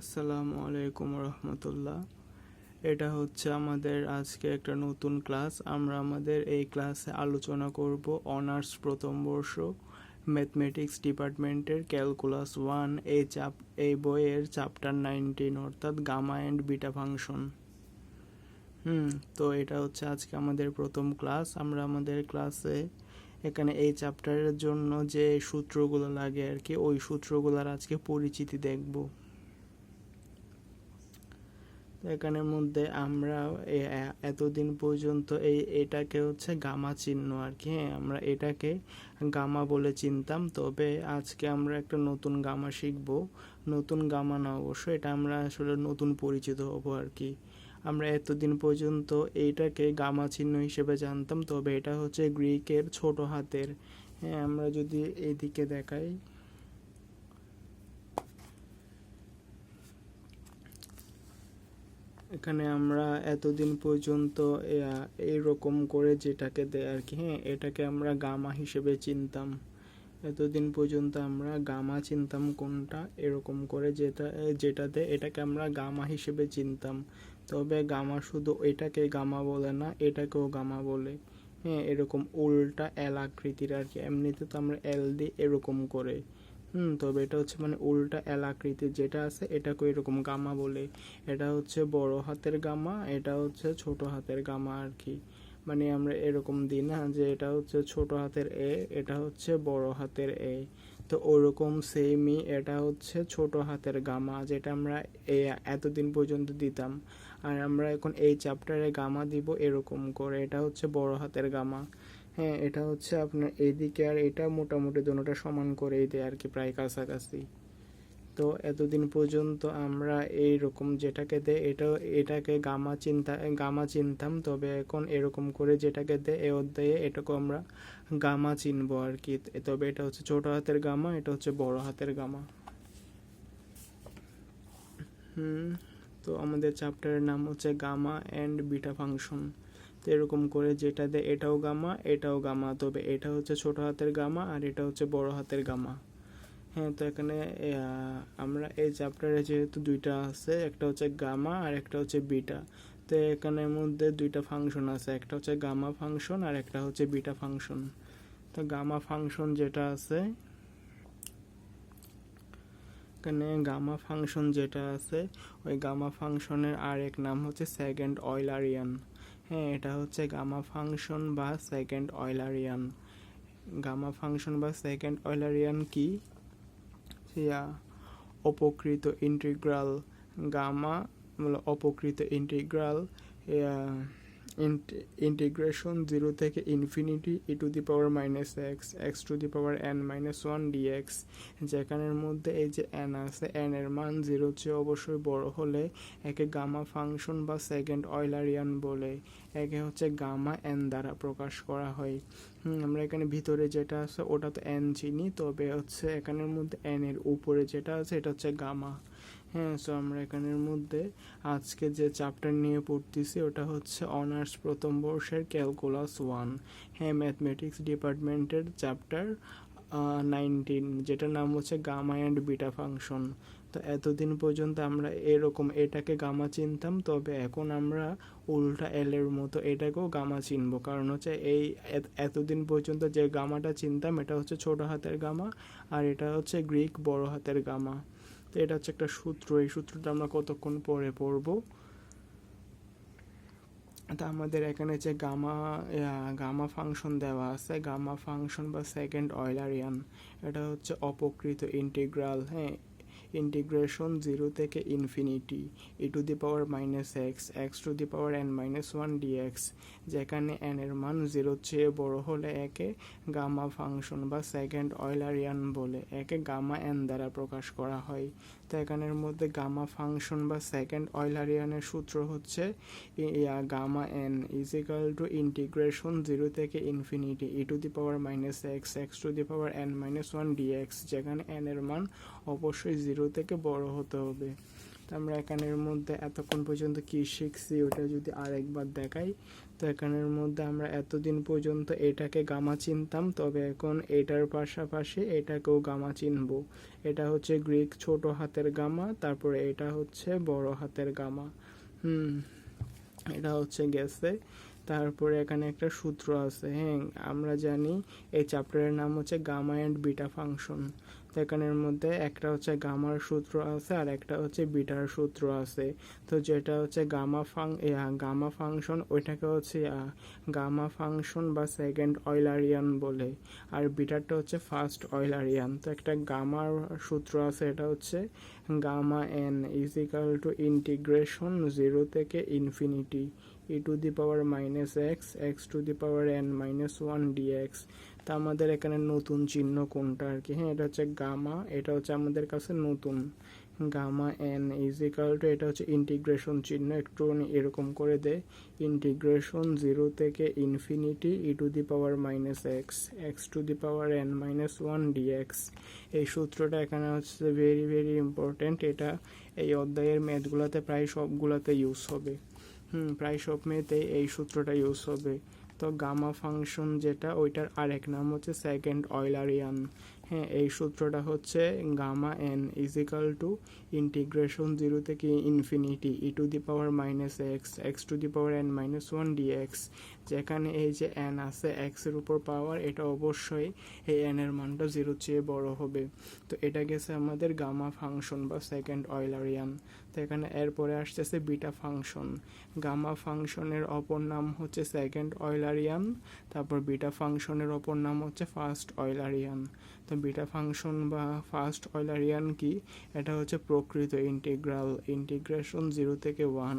আসসালামু আলাইকুম রহমতুল্লাহ। এটা হচ্ছে আমাদের আজকে একটা নতুন ক্লাস। আমরা আমাদের এই ক্লাসে আলোচনা করব অনার্স প্রথম বর্ষ, ম্যাথমেটিক্স ডিপার্টমেন্টের ক্যালকুলাস ওয়ান, এই চাপ, এই বইয়ের চ্যাপ্টার নাইনটিন অর্থাৎ গামা অ্যান্ড বিটা ফাংশন। হুম, তো এটা হচ্ছে আজকে আমাদের প্রথম ক্লাস। আমরা আমাদের ক্লাসে এখানে এই চ্যাপ্টারের জন্য যে সূত্রগুলো লাগে আর কি, ওই সূত্রগুলোর আজকে পরিচিতি দেখব। এখানের মধ্যে আমরা এতদিন পর্যন্ত এই, এটাকে হচ্ছে গামা চিহ্ন আর কি হ্যাঁ আমরা এটাকে গামা বলে চিনতাম। তবে আজকে আমরা একটা নতুন গামা শিখব। নতুন গামা না অবশ্য, এটা আমরা আসলে নতুন পরিচিত হব আর কি। আমরা এতদিন পর্যন্ত এইটাকে গামা চিহ্ন হিসেবে জানতাম, তবে এটা হচ্ছে গ্রিকের ছোট হাতের। হ্যাঁ আমরা যদি এইদিকে দেখাই। এখানে আমরা এতদিন পর্যন্ত এইরকম করে যেটাকে দেয় আর কি হ্যাঁ এটাকে আমরা গামা হিসেবে চিনতাম। এতদিন পর্যন্ত আমরা গামা চিনতাম কোনটা, এরকম করে যেটা যেটাতে এটাকে আমরা গামা হিসেবে চিনতাম। তবে গামা শুধু এটাকে গামা বলে না, এটাকেও গামা বলে। হ্যাঁ এরকম উল্টা এল আকৃতির আর কি, এমনিতে তো আমরা এল দিই এরকম করে। হুম, তবে এটা হচ্ছে মানে উল্টা এল আকৃতির যেটা আছে, এটাকে এরকম গামা বলে। এটা হচ্ছে বড় হাতের গামা, এটা হচ্ছে ছোট হাতের গামা আর কি। মানে আমরা এরকম দিই না যে এটা হচ্ছে ছোট হাতের এ, এটা হচ্ছে বড় হাতের এ। তো ওরকম সেমই এটা হচ্ছে ছোট হাতের গামা, যেটা আমরা এ এতদিন পর্যন্ত দিতাম। আর আমরা এখন এই চ্যাপ্টারে গামা দিব এরকম করে, এটা হচ্ছে বড় হাতের গামা। হ্যাঁ এটা হচ্ছে আপনার এইদিকে আর এটা মোটামুটি দুটোটা সমান করেই দেয় আর কি প্রায় কাছাকাছি। তো এতদিন পর্যন্ত আমরা এই রকম যেটাকে দেয় এটা এটাকে গামা চিন্তা, গামা চিনতাম, তবে এখন এরকম করে যেটাকে দেয়, এ অধ্যায়ে এটাকে আমরা গামা চিনব আর কি। তবে এটা হচ্ছে ছোট হাতের গামা, এটা হচ্ছে বড় হাতের গামা। হুম, তো আমাদের চ্যাপ্টারের নাম হচ্ছে গামা অ্যান্ড বিটা ফাংশন তো এরকম করে যেটা দেয় এটাও গামা এটাও গামা। তবে এটা হচ্ছে ছোট হাতের গামা আর এটা হচ্ছে বড় হাতের গামা। হ্যাঁ তো এখানে আমরা এই চ্যাপ্টারে যেহেতু দুইটা আছে, একটা হচ্ছে গামা আর একটা হচ্ছে বিটা। তো এখানের মধ্যে দুইটা ফাংশন আছে, একটা হচ্ছে গামা ফাংশন আর একটা হচ্ছে বিটা ফাংশন। তো গামা ফাংশন যেটা আছে, এখানে গামা ফাংশন যেটা আছে, ওই গামা ফাংশনের আর এক নাম হচ্ছে সেকেন্ড অয়লারিয়ান হ্যাঁ এটা হচ্ছে গামা ফাংশন বা সেকেন্ড অয়লারিয়ান গামা ফাংশন বা সেকেন্ড অয়লারিয়ান কি? অপকৃত ইন্টিগ্রাল। গামা অপকৃত ইন্টিগ্রাল ইন্টিগ্রেশন জিরো থেকে infinity e to the power minus x x to the power n minus one dx যেখানের মধ্যে এই যে এন আছে এন এর মান জিরোর চেয়ে অবশ্যই বড় হলে একে গামা ফাংশন বা সেকেন্ড অয়লারিয়ান বলে। একে হচ্ছে গামা এন দ্বারা প্রকাশ করা হয়। আমরা এখানে ভিতরে যেটা আছে, ওটা তো এন চিনি, তবে হচ্ছে এখানের মধ্যে এন এর উপরে যেটা আছে, এটা হচ্ছে গামা হ্যাঁ সো আমরা এখানের মধ্যে আজকে যে চ্যাপ্টার নিয়ে পড়তেছি, ওটা হচ্ছে অনার্স প্রথম বর্ষের ক্যালকুলাস ওয়ান হ্যাঁ ম্যাথমেটিক্স ডিপার্টমেন্টের চ্যাপ্টার নাইনটিন যেটার নাম হচ্ছে গামা অ্যান্ড বিটা ফাংশন তো এতদিন পর্যন্ত আমরা এরকম এটাকে গামা চিনতাম, তবে এখন আমরা উল্টা এলের মতো এটাকেও গামা চিনব। কারণ হচ্ছে এই এতদিন পর্যন্ত যে গামাটা চিনতাম, এটা হচ্ছে ছোট হাতের গামা আর এটা হচ্ছে গ্রিক বড় হাতের গামা তো এটা হচ্ছে একটা সূত্র। এই সূত্রটা আমরা কতক্ষণ পরে পড়ব? তা আমাদের এখানে যে গামা গামা ফাংশন দেওয়া আছে, গামা ফাংশন বা সেকেন্ড অয়লারিয়ান এটা হচ্ছে অপকৃত ইন্টিগ্রাল হ্যাঁ? ইন্টিগ্রেশন জিরো থেকে infinity e to the power minus x x to the power n minus one dx যেখানে এন এর মান জিরোর চেয়ে বড় হলে একে গামা ফাংশন বা সেকেন্ড অয়েলারিয়ান বলে, একে গামা এন দ্বারা প্রকাশ করা হয়। তো এখানের মধ্যে গামা ফাংশন বা সেকেন্ড অয়লারিয়ানের সূত্র হচ্ছে gamma n is equal to integration zero থেকে infinity e to the power minus x x to the power n minus one dx যেখানে এন এর মান অবশ্যই জিরো থেকে বড় হতে হবে। তো আমরা এখানের মধ্যে এতক্ষণ পর্যন্ত কি শিখছি, ওটা যদি আরেকবার দেখাই। তো এখানের মধ্যে আমরা এতদিন পর্যন্ত এটাকে গামা চিনতাম, তবে এখন এটার পাশাপাশি এটাকেও গামা চিনব। এটা হচ্ছে গ্রিক ছোট হাতের গামা, তারপরে এটা হচ্ছে বড় হাতের গামা। হুম, এটা হচ্ছে গেছে। তারপরে এখানে একটা সূত্র আছে হ্যাঁ আমরা জানি এই চ্যাপ্টারের নাম হচ্ছে গামা অ্যান্ড বিটা ফাংশন। তো এখানের মধ্যে একটা হচ্ছে গামার সূত্র আছে আর একটা হচ্ছে বিটার সূত্র আছে। তো যেটা হচ্ছে গামা ফাং গামা ফাংশন, ওইটাকে হচ্ছে গামা ফাংশন বা সেকেন্ড অয়লারিয়ান বলে। আর বিটারটা হচ্ছে ফার্স্ট অয়লারিয়ান তো একটা গামার সূত্র আছে, এটা হচ্ছে gamma n is equal to integration zero থেকে infinity e to the power minus x x to the power n minus one dx তা আমাদের এখানে নতুন চিহ্ন কোনটা আর কি? হ্যাঁ এটা হচ্ছে গামা, এটা হচ্ছে আমাদের কাছে নতুন। গামা এন ইজিক্যাল টু এটা হচ্ছে ইন্টিগ্রেশন চিহ্ন একটু এরকম করে দেয় ইন্টিগ্রেশন জিরো থেকে infinity e to the power minus x x to the power n minus one dx এই সূত্রটা এখানে হচ্ছে ভেরি ভেরি ইম্পর্টেন্ট এটা এই অধ্যায়ের ম্যাথগুলোতে প্রায় সবগুলোতে ইউজ হবে। হুম, প্রায় সব মেয়েতেই এই সূত্রটা ইউজ হবে। তো গামা ফাংশন যেটা ওইটার আরেক নাম হচ্ছে সেকেন্ড অয়লারিয়ান হ্যাঁ এই সূত্রটা হচ্ছে gamma n is equal to integration zero থেকে infinity e to the power minus x x to the power n minus one dx যেখানে এই যে এন আছে এক্সের উপর পাওয়ার এটা অবশ্যই এই এন এর মানটা জিরোর চেয়ে বড় হবে। তো এটা গেছে আমাদের গামা ফাংশন বা সেকেন্ড অয়লারিয়ান তো এখানে এরপরে আসতেছে বিটা ফাংশন গামা ফাংশনের অপর নাম হচ্ছে সেকেন্ড অয়লারিয়ান তারপর বিটা ফাংশনের অপর নাম হচ্ছে ফার্স্ট অয়লারিয়ান তো বিটা ফাংশন বা ফার্স্ট অয়লারিয়ান কি? এটা হচ্ছে প্রকৃত ইন্টিগ্রাল, ইন্টিগ্রেশন জিরো থেকে ওয়ান।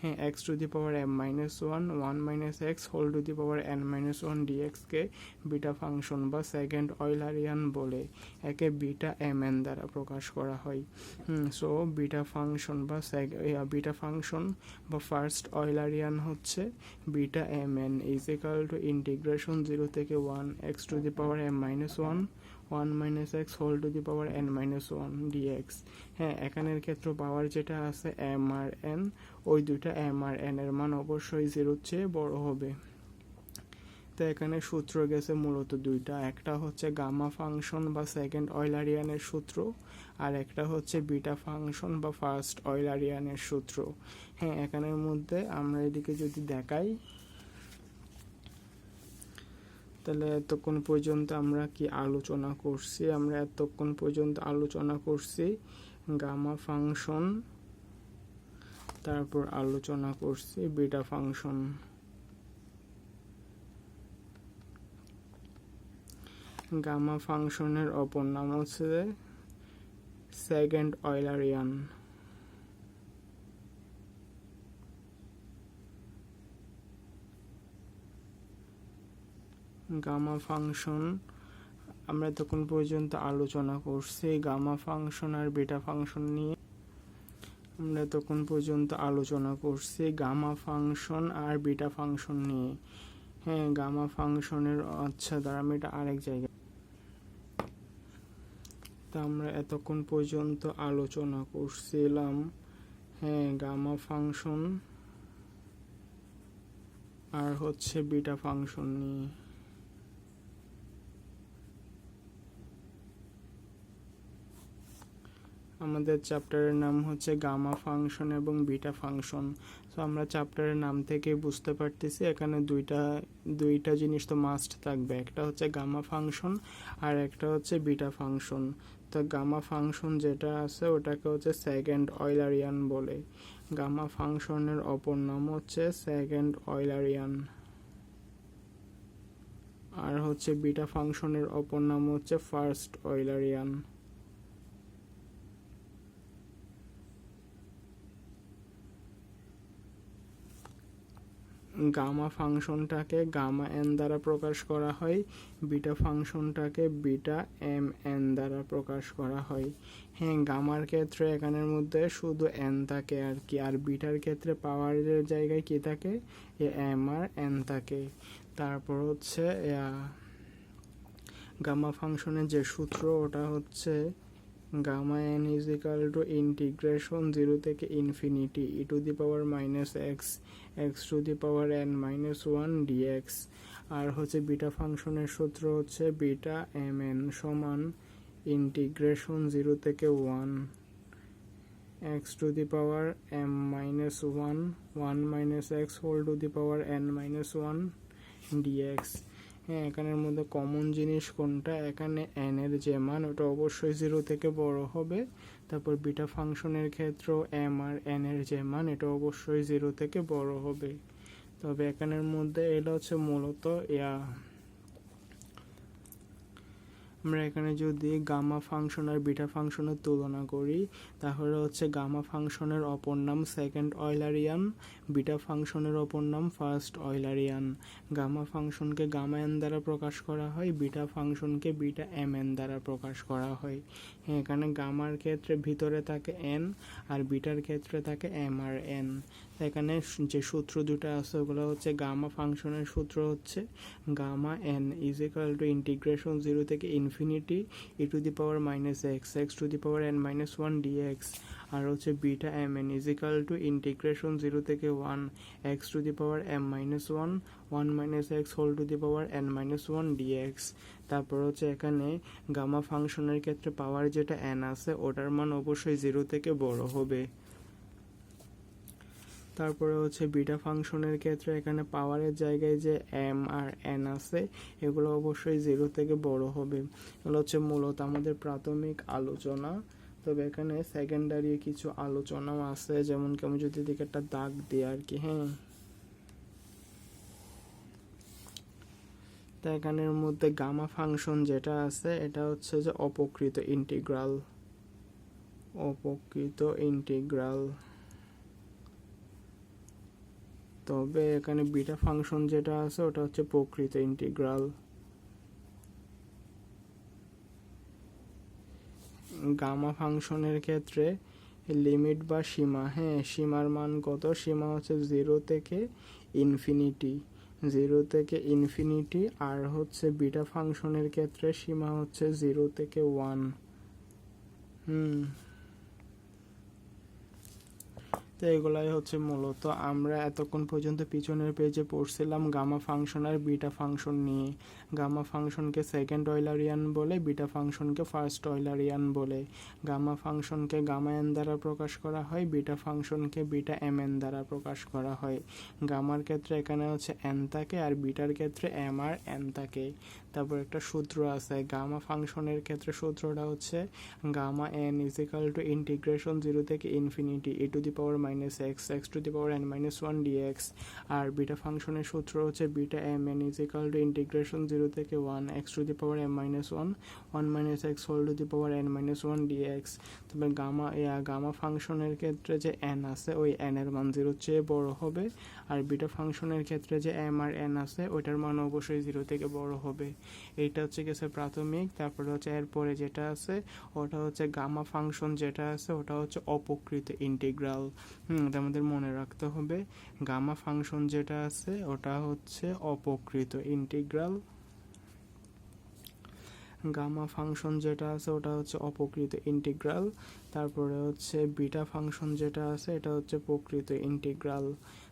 হ্যাঁ x to the power m minus one one minus x whole to the power n minus one ডিএক্সকে beta function বা সেকেন্ড অয়লারিয়ান বলে একে বিটা এম এন দ্বারা প্রকাশ করা হয়। সো বিটা ফাংশন বা বিটা ফাংশন বা ফার্স্ট অয়লারিয়ান হচ্ছে beta m n is equal to integration zero থেকে one x to the power m minus one one minus x whole to the power n minus one dx হ্যাঁ এখানের ক্ষেত্রে পাওয়ার যেটা আছে M আর N ওই দুইটা এম আর এন এর মান অবশ্যই জিরোর চেয়ে বড় হবে। তো এখানে সূত্র গেছে মূলত দুইটা, একটা হচ্ছে গামা ফাংশন বা সেকেন্ড অয়লারিয়ানের সূত্র, আর একটা হচ্ছে বিটা ফাংশন বা ফার্স্ট অয়লারিয়ানের সূত্র। হ্যাঁ এখানের মধ্যে আমরা এদিকে যদি দেখাই তাহলে এতক্ষণ পর্যন্ত আমরা কি আলোচনা করছি? আমরা এতক্ষণ পর্যন্ত আলোচনা করছি গামা ফাংশন, তারপর আলোচনা করছি বিটা ফাংশন। গামা ফাংশনের অপর নাম হচ্ছে সেকেন্ড অয়লারিয়ান গামা ফাংশন আমরা তখন পর্যন্ত আলোচনা করছি গামা ফাংশন আর বিটা ফাংশন নিয়ে। আমরা তখন পর্যন্ত আলোচনা করছি গামা ফাংশন আর বিটা ফাংশন নিয়ে। হ্যাঁ গামা ফাংশনের আচ্ছা দ্বারা আমি এটা আরেক জায়গায়। তা আমরা এতক্ষণ পর্যন্ত আলোচনা করছিলাম হ্যাঁ গামা ফাংশন আর হচ্ছে বিটা ফাংশন নিয়ে। আমাদের চ্যাপ্টারের নাম হচ্ছে গামা ফাংশন এবং বিটা ফাংশন তো আমরা চ্যাপ্টারের নাম থেকে বুঝতে পারতেছি, এখানে দুইটা দুইটা জিনিস তো মাস্ট থাকবে। একটা হচ্ছে গামা ফাংশন আর একটা হচ্ছে বিটা ফাংশন তো গামা ফাংশন যেটা আছে, ওটাকে হচ্ছে সেকেন্ড অয়লারিয়ান বলে। গামা ফাংশনের অপর নাম হচ্ছে সেকেন্ড অয়লারিয়ান আর হচ্ছে বিটা ফাংশনের অপর নাম হচ্ছে ফার্স্ট অয়লারিয়ান গামা ফাংশনটাকে গামা এন দ্বারা প্রকাশ করা হয়, বিটা ফাংশনটাকে বিটা এম এন দ্বারা প্রকাশ করা হয়। হ্যাঁ গামার ক্ষেত্রে এখানের মধ্যে শুধু এন থাকে আর কি, আর বিটার ক্ষেত্রে পাওয়ারের জায়গায় কি থাকে? এম আর এন থাকে। তারপর হচ্ছে গামা ফাংশনের যে সূত্র, ওটা হচ্ছে gamma n is equal to integration zero থেকে infinity e to the power minus x x to the power n minus one dx আর হচ্ছে বিটা ফাংশনের সূত্র হচ্ছে বিটা এম এন সমান ইন্টিগ্রেশন জিরো থেকে one x to the power m minus one one minus x whole to the power n minus one dx হ্যাঁ এখানের মধ্যে common জিনিস কোনটা? এখানে এন এর যে মান, ওটা অবশ্যই জিরো থেকে বড় হবে। তারপর বিটা ফাংশনের ক্ষেত্রেও এম আর এন এর যে মান, এটা অবশ্যই জিরো থেকে বড় হবে। তবে এখানের মধ্যে এটা হচ্ছে মূলত, ইয়া আমরা এখানে যদি গামা ফাংশন আর বিটা ফাংশনের তুলনা করি, তাহলে হচ্ছে গামা ফাংশনের অপর নাম সেকেন্ড অয়লারিয়ান বিটা ফাংশনের অপর নাম ফার্স্ট অয়লারিয়ান গামা ফাংশনকে গামা এন দ্বারা প্রকাশ করা হয় বিটা ফাংশনকে বিটা এম এন দ্বারা প্রকাশ করা হয়। এখানে গামার ক্ষেত্রে ভিতরে থাকে এন আর বিটার ক্ষেত্রে থাকে এম আর এন এখানে যে সূত্র দুটো আছে, ওগুলো হচ্ছে গামা ফাংশনের সূত্র হচ্ছে gamma n is equal to integration zero থেকে infinity e to the power minus x x to the power n minus one dx আর হচ্ছে beta m n is equal to integration zero থেকে one x to the power m minus one one minus x whole to the power n minus one dx তারপর হচ্ছে এখানে gamma ফাংশনের ক্ষেত্রে পাওয়ার যেটা N আছে, ওটার মান অবশ্যই জিরো থেকে বড় হবে। তারপরে হচ্ছে বিটা ফাংশনের ক্ষেত্রে এখানে পাওয়ারের জায়গায় যে এম আর এন আছে, এগুলো অবশ্যই জিরো থেকে বড় হবে। এগুলো হচ্ছে মূলত আমাদের প্রাথমিক আলোচনা। তবে এখানে সেকেন্ডারি কিছু আলোচনাও আছে, যেমন কি আমি যদি দিকে একটা দাগ দিই আর কি হ্যাঁ। তা এখানের মধ্যে গামা ফাংশন যেটা আছে, এটা হচ্ছে যে অপকৃত ইন্টিগ্রাল। অপকৃত ইন্টিগ্রাল। তবে এখানে বিটা ফাংশন যেটা আছে, ওটা হচ্ছে প্রকৃত ইন্টিগ্রাল গামা ফাংশনের ক্ষেত্রে লিমিট বা সীমা হ্যাঁ সীমার মান কত? সীমা হচ্ছে জিরো থেকে ইনফিনিটি জিরো থেকে ইনফিনিটি আর হচ্ছে বিটা ফাংশনের ক্ষেত্রে সীমা হচ্ছে জিরো থেকে ওয়ান হুম তো এগুলাই হচ্ছে মূলত। আমরা এতক্ষণ পর্যন্ত পিছনের পেজে পড়ছিলাম গামা ফাংশন আর বিটা ফাংশন নিয়ে। গামা ফাংশনকে সেকেন্ড অয়লারিয়ান বলে বিটা ফাংশনকে ফার্স্ট অয়লারিয়ান বলে। গামা ফাংশনকে গামা এন দ্বারা প্রকাশ করা হয় বিটা ফাংশনকে বিটা এম এন দ্বারা প্রকাশ করা হয়। গামার ক্ষেত্রে এখানে হচ্ছে এন থাকে আর বিটার ক্ষেত্রে এম আর এন থাকে। তারপর একটা সূত্র আছে, গামা ফাংশনের ক্ষেত্রে সূত্রটা হচ্ছে gamma n is equal to integration zero থেকে infinity e to the power minus x x to the power n minus one dx R beta ফাংশনের সূত্র হচ্ছে beta m n is equal to integration zero থেকে one x to the power m minus one one minus x whole to the power n minus one dx তবে gamma gamma ফাংশনের ক্ষেত্রে যে N আছে, ওই এন এর মান জিরোর চেয়ে বড় হবে আর বিটা ফাংশনের ক্ষেত্রে যে এম আর এন আছে, ওইটার মান অবশ্যই জিরো থেকে বড় হবে। এইটা হচ্ছে গেছে প্রাথমিক, তারপরে হচ্ছে এরপরে যেটা আছে, ওটা হচ্ছে গামা ফাংশন যেটা আছে, ওটা হচ্ছে অপকৃত ইন্টিগ্রাল এটা আমাদের মনে রাখতে হবে। গামা ফাংশন যেটা আছে, ওটা হচ্ছে অপকৃত ইন্টিগ্রাল গামা ফাংশন যেটা আছে, ওটা হচ্ছে অপকৃত ইন্টিগ্রাল তারপরে হচ্ছে বিটা ফাংশন যেটা আছে, এটা হচ্ছে প্রকৃত ইন্টিগ্রাল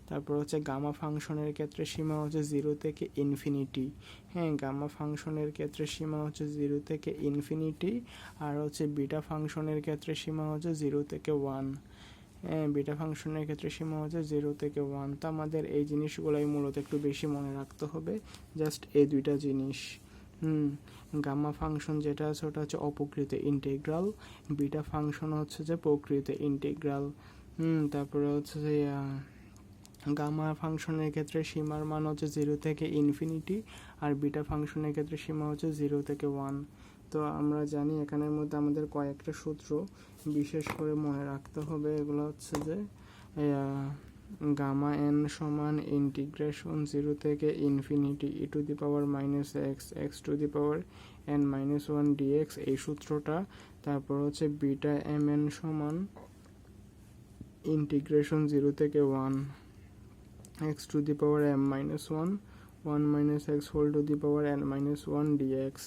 তারপর হচ্ছে গামা ফাংশনের ক্ষেত্রে সীমা হচ্ছে জিরো থেকে ইনফিনিটি হ্যাঁ গামা ফাংশনের ক্ষেত্রে সীমা হচ্ছে জিরো থেকে ইনফিনিটি আর হচ্ছে বিটা ফাংশনের ক্ষেত্রে সীমা হচ্ছে জিরো থেকে ওয়ান হ্যাঁ বিটা ফাংশনের ক্ষেত্রে সীমা হচ্ছে জিরো থেকে ওয়ান তো আমাদের এই জিনিসগুলোই মূলত একটু বেশি মনে রাখতে হবে। জাস্ট এই দুইটা জিনিস। হুম গামা ফাংশন যেটা আছে ওটা হচ্ছে অপকৃত ইন্টিগ্রাল, বিটা ফাংশন হচ্ছে যে প্রকৃত ইন্টিগ্রাল। হুম, তারপরে হচ্ছে যে গামা ফাংশনের ক্ষেত্রে সীমার মান হচ্ছে জিরো থেকে ইনফিনিটি আর বিটা ফাংশনের ক্ষেত্রে সীমা হচ্ছে জিরো থেকে ওয়ান। তো আমরা জানি এখানের মধ্যে আমাদের কয়েকটা সূত্র বিশেষ করে মনে রাখতে হবে। এগুলো হচ্ছে যে গামা এন সমান ইন্টিগ্রেশন জিরো থেকে infinity e to the power minus x x to the power n minus one dx এই সূত্রটা। তারপর হচ্ছে বিটা এম এন সমান ইন্টিগ্রেশন জিরো থেকে one x to the power m minus one one minus x whole to the power n minus one dx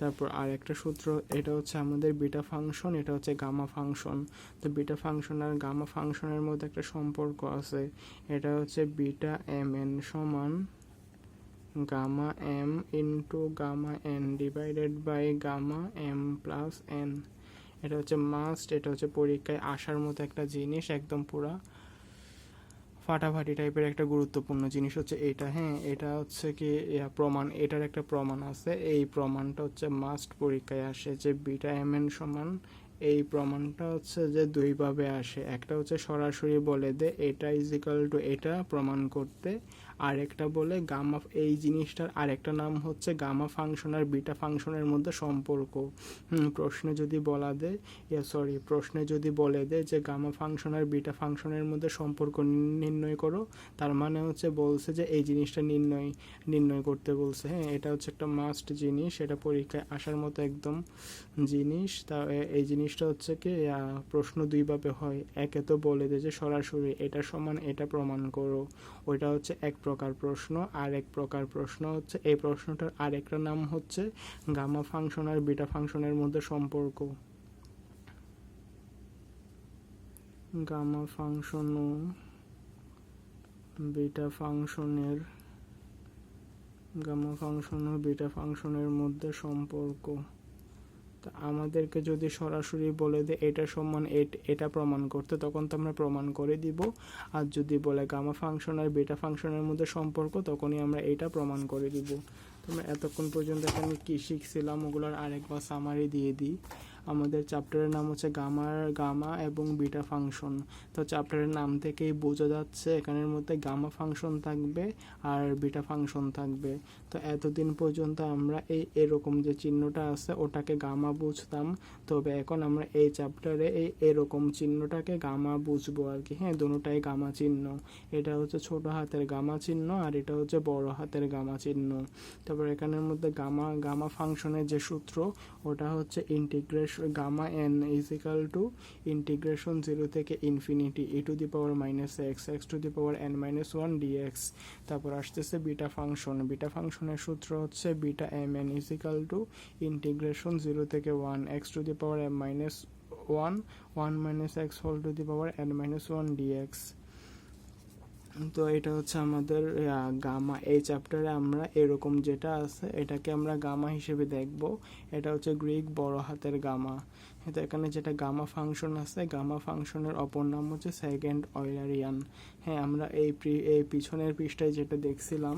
তারপর আর একটা সূত্র, এটা হচ্ছে আমাদের বিটা ফাংশন এটা হচ্ছে গামা ফাংশন তো বিটা ফাংশন আর গামা ফাংশনের মধ্যে একটা সম্পর্ক আছে, এটা হচ্ছে বিটা এম এন সমান gamma M into gamma N divided by gamma M plus N এটা হচ্ছে মাস্ট এটা হচ্ছে পরীক্ষায় আসার মতো একটা জিনিস, একদম পুরা। ফাটাফাটি টাইপের একটা গুরুত্বপূর্ণ জিনিস হচ্ছে এটা। হ্যাঁ এটা হচ্ছে কি প্রমাণ, এটার একটা প্রমাণ আছে। এই প্রমাণটা হচ্ছে মাস্ট পরীক্ষায় আসে যে বিটা এম এন সমান, এই প্রমাণটা হচ্ছে যে দুইভাবে আসে। একটা হচ্ছে সরাসরি বলে দে, এটা ইজ ইকাল টু এটা প্রমাণ করতে আর একটা বলে গামা, এই জিনিসটার আরেকটা নাম হচ্ছে গামা ফাংশন আর বিটা ফাংশনের মধ্যে সম্পর্ক। প্রশ্নে যদি বলা দেয় সরি প্রশ্নে যদি বলে দেয় যে গামা ফাংশন আর বিটা ফাংশনের মধ্যে সম্পর্ক নির্ণয় করো, তার মানে হচ্ছে বলছে যে এই জিনিসটা নির্ণয় নির্ণয় করতে বলছে। হ্যাঁ এটা হচ্ছে একটা মাস্ট জিনিস, এটা পরীক্ষায় আসার মতো একদম জিনিস। তা এই জিনিসটা হচ্ছে কি প্রশ্ন দুইভাবে হয়। একে তো বলে দেয় যে সরাসরি এটা সমান, এটা প্রমাণ করো। ওইটা হচ্ছে এক প্রকার প্রশ্ন, আর এক প্রকার প্রশ্ন হচ্ছে, এই প্রশ্নটার আরেকটা নাম হচ্ছে গামা ফাংশন আর বিটা ফাংশনের মধ্যে সম্পর্ক। গামা ফাংশন ও বিটা ফাংশনের, গামা ফাংশন ও বিটা ফাংশনের মধ্যে সম্পর্ক। তা আমাদেরকে যদি সরাসরি বলে দেয়, এটা সমান এট- এটা প্রমাণ করতে, তখন তো আমরা প্রমাণ করে দিব। আর যদি বলে গামা ফাংশন আর বেটা ফাংশনের মধ্যে সম্পর্ক, তখনই আমরা এটা প্রমাণ করে দিব। তোমরা এতক্ষণ পর্যন্ত এখানে কী শিখছিলাম, ওগুলোর আরেকবার সামারি দিয়ে দিই। আমাদের চ্যাপ্টারের নাম হচ্ছে গামার গামা এবং বিটা ফাংশন তো চ্যাপ্টারের নাম থেকেই বোঝা যাচ্ছে এখানের মধ্যে গামা ফাংশন থাকবে আর বিটা ফাংশন থাকবে। তো এতদিন পর্যন্ত আমরা এই এরকম যে চিহ্নটা আছে ওটাকে গামা বুঝতাম। তবে এখন আমরা এই চ্যাপ্টারে এই এরকম চিহ্নটাকে গামা বুঝব আর কি। হ্যাঁ দুটোটাই গামা চিহ্ন। এটা হচ্ছে ছোট হাতের গামা চিহ্ন আর এটা হচ্ছে বড় হাতের গামা চিহ্ন। তারপর এখানের মধ্যে গামা গামা ফাংশনের যে সূত্র, ওটা হচ্ছে integration gamma N is equal to integration zero থেকে infinity E to the power minus X X to the power N minus one DX তারপর আসতেছে বিটা ফাংশন বিটা ফাংশনের সূত্র হচ্ছে beta M N is equal to integration zero থেকে one X to the power M minus one one minus X whole to the power N minus one DX তো এটা হচ্ছে আমাদের গামা, এই চ্যাপ্টারে আমরা এরকম যেটা আছে, এটাকে আমরা গামা হিসেবে দেখব। এটা হচ্ছে গ্রিক বড় হাতের গামা। তো এখানে যেটা গামা ফাংশন আছে, গামা ফাংশনের অপর নাম হচ্ছে সেকেন্ড অয়লারিয়ান। হ্যাঁ আমরা এই এই পিছনের পৃষ্ঠায় যেটা দেখছিলাম,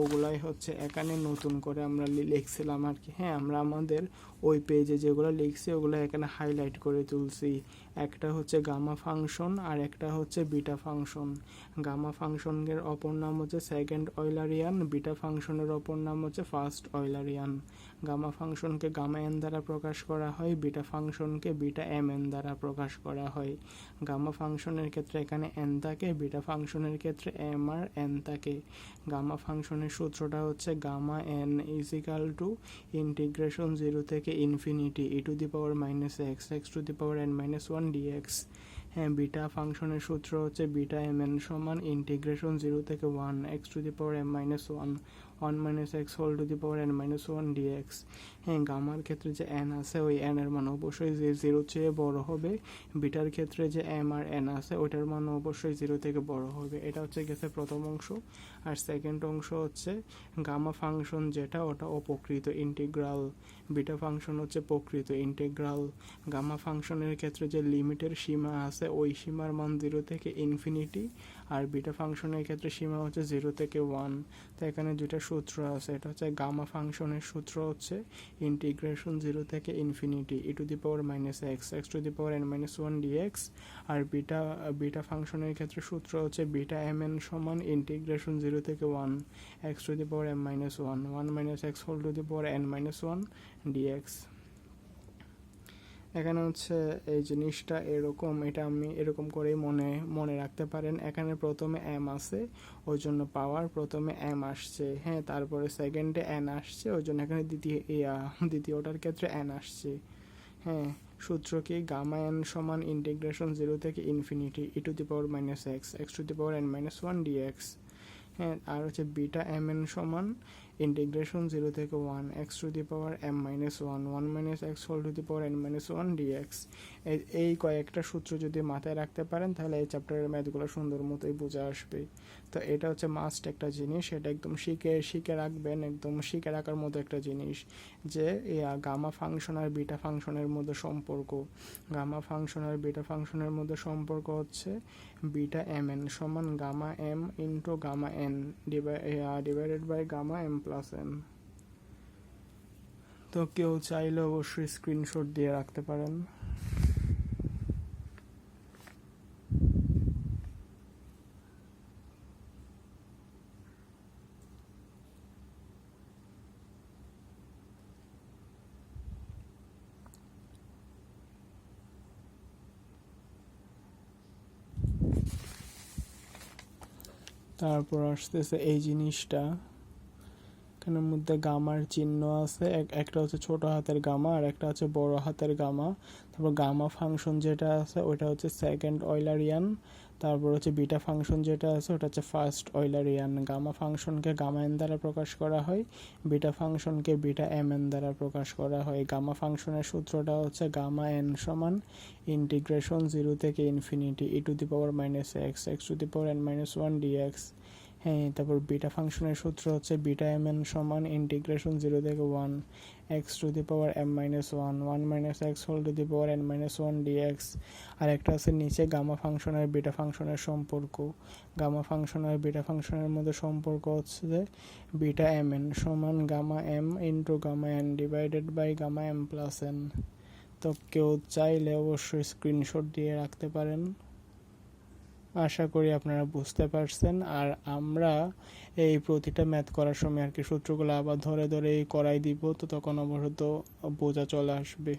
ওগুলাই হচ্ছে এখানে নতুন করে আমরা লিখছিলাম আর কি। হ্যাঁ আমরা আমাদের ওই পেজে যেগুলো লিখছি, ওগুলো এখানে হাইলাইট করে তুলছি। একটা হচ্ছে গামা ফাংশন আর একটা হচ্ছে বিটা ফাংশন। গামা ফাংশনের অপর নাম হচ্ছে সেকেন্ড অয়লারিয়ান, বিটা ফাংশনের অপর নাম হচ্ছে ফার্স্ট অয়লারিয়ান। গামা ফাংশনকে গামা এন দ্বারা প্রকাশ করা হয় বিটা ফাংশনকে বিটা এম এন দ্বারা প্রকাশ করা হয়। গামা ফাংশনের ক্ষেত্রে এখানে এন থাকে বিটা ফাংশনের ক্ষেত্রে এম আর এন থাকে। গামা ফাংশনের সূত্রটা হচ্ছে gamma N is equal to integration zero থেকে infinity E to the power minus X X to the power N minus one DX হ্যাঁ বিটা ফাংশনের সূত্র হচ্ছে বিটা এম এন সমান ইন্টিগ্রেশন জিরো থেকে one X to the power M minus one one minus X whole to the power N minus one DX হ্যাঁ গামার ক্ষেত্রে যে এন আছে ওই এন এর মান অবশ্যই যে জিরো চেয়ে বড় হবে বিটার ক্ষেত্রে যে এম আর এন আছে ওইটার মান অবশ্যই জিরো থেকে বড় হবে এটা হচ্ছে গেছে প্রথম অংশ। আর সেকেন্ড অংশ হচ্ছে গামা ফাংশন যেটা, ওটা অপকৃত ইন্টিগ্রাল বিটা ফাংশন হচ্ছে প্রকৃত ইন্টিগ্রাল গামা ফাংশনের ক্ষেত্রে যে লিমিটের সীমা আছে, ওই সীমার মান জিরো থেকে ইনফিনিটি আর বিটা ফাংশনের ক্ষেত্রে সীমা হচ্ছে জিরো থেকে ওয়ান। তো এখানে দুইটা সূত্র আছে। এটা হচ্ছে গামা ফাংশনের সূত্র হচ্ছে ইন্টিগ্রেশন জিরো থেকে infinity E to the power minus X X to the power N minus one DX R beta beta ফাংশনের ক্ষেত্রে সূত্র হচ্ছে বিটা এম এন সমান ইন্টিগ্রেশন জিরো থেকে one X to the power M minus one one minus X whole to the power N minus one DX এখানে হচ্ছে এই জিনিসটা এরকম, এটা আমি এরকম করেই মনে মনে রাখতে পারেন। এখানে প্রথমে এম আছে, ওই জন্য পাওয়ার প্রথমে এম আসছে হ্যাঁ তারপরে সেকেন্ডে এন আসছে, ওই জন্য এখানে দ্বিতীয় দ্বিতীয়টার ক্ষেত্রে এন আসছে হ্যাঁ। সূত্র কি? গামা এন সমান ইন্টিগ্রেশন জিরো থেকে infinity E to the power minus X X to the power N minus one DX হ্যাঁ আর হচ্ছে বিটা এম এন সমান ইন্টিগ্রেশন জিরো থেকে one X to the power M minus one one minus X whole to the power N minus one DX এই কয়েকটা সূত্র যদি মাথায় রাখতে পারেন, তাহলে এই চ্যাপ্টারের ম্যাথগুলো সুন্দর মতোই বোঝা আসবে। তো এটা হচ্ছে মাস্ট একটা জিনিস, এটা একদম শিখে শিখে রাখবেন, একদম শিখে রাখার মতো একটা জিনিস যে গামা ফাংশন আর বিটা ফাংশনের মধ্যে সম্পর্ক। গামা ফাংশন আর বিটা ফাংশনের মধ্যে সম্পর্ক হচ্ছে বিটা এম এন সমান gamma M into gamma N divided by gamma M plus N তো কেউ চাইলে অবশ্যই স্ক্রিনশট দিয়ে রাখতে পারেন। তারপর আসতেছে এই জিনিসটা। এখানের মধ্যে গামার চিহ্ন আছে। এক- একটা হচ্ছে ছোট হাতের গামা আর একটা হচ্ছে বড় হাতের গামা। তারপর গামা ফাংশন যেটা আছে, ওটা হচ্ছে সেকেন্ড অয়লারিয়ান তারপর হচ্ছে বিটা ফাংশন যেটা আছে, ওটা হচ্ছে ফার্স্ট অয়লারিয়ান গামা ফাংশনকে গামা এন দ্বারা প্রকাশ করা হয় বিটা ফাংশনকে বিটা এম এন দ্বারা প্রকাশ করা হয়। গামা ফাংশনের সূত্রটা হচ্ছে গামা এন সমান ইন্টিগ্রেশন জিরো থেকে infinity E to the power minus X X to the power N minus one DX হ্যাঁ তারপর বিটা ফাংশনের সূত্র হচ্ছে বিটা এম এন সমান ইন্টিগ্রেশন জিরো থেকে one X to the power M minus one one minus X whole to the power N minus one DX আর একটা আছে নিচে গামা ফাংশন আর বিটা ফাংশনের সম্পর্ক। গামা ফাংশন আর বিটা ফাংশনের মধ্যে সম্পর্ক হচ্ছে যে বিটা এম এন সমান gamma M into gamma N divided by gamma M plus N তো কেউ চাইলে অবশ্যই স্ক্রিনশট দিয়ে রাখতে পারেন। আশা করি আপনারা বুঝতে পারছেন। আর আমরা এই প্রতিটা ম্যাথ করার সময় আর কি সূত্রগুলো আবার ধরে ধরে করাই দিব, তো তখন অবশ্য বোঝা চলে আসবে।